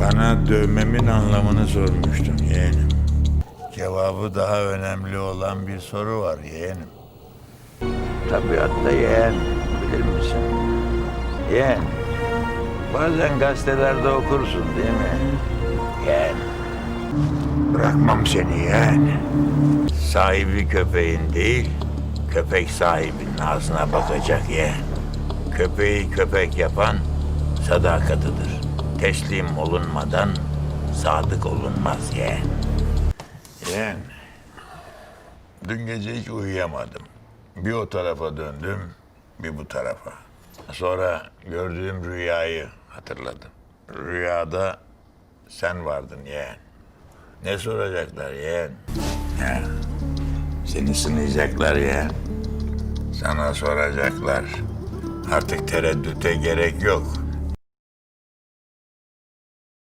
Bana dövmemin anlamını sormuştun yeğenim. Cevabı daha önemli olan bir soru var yeğenim. Tabiatta yeğen, bilir misin? Yeğen, bazen gazetelerde okursun değil mi? Yeğen, bırakmam seni yeğen. Sahibi köpeğin değil, köpek sahibinin ağzına bakacak yeğen. Köpeği köpek yapan sadakatıdır. Teslim olunmadan sadık olunmaz yeğen. Yeğen, dün gece hiç uyuyamadım. Bir o tarafa döndüm, bir bu tarafa. Sonra gördüğüm rüyayı hatırladım. Rüyada sen vardın yeğen. Ne soracaklar yeğen? Ya, seni sınayacaklar yeğen. Sana soracaklar. Artık tereddüte gerek yok.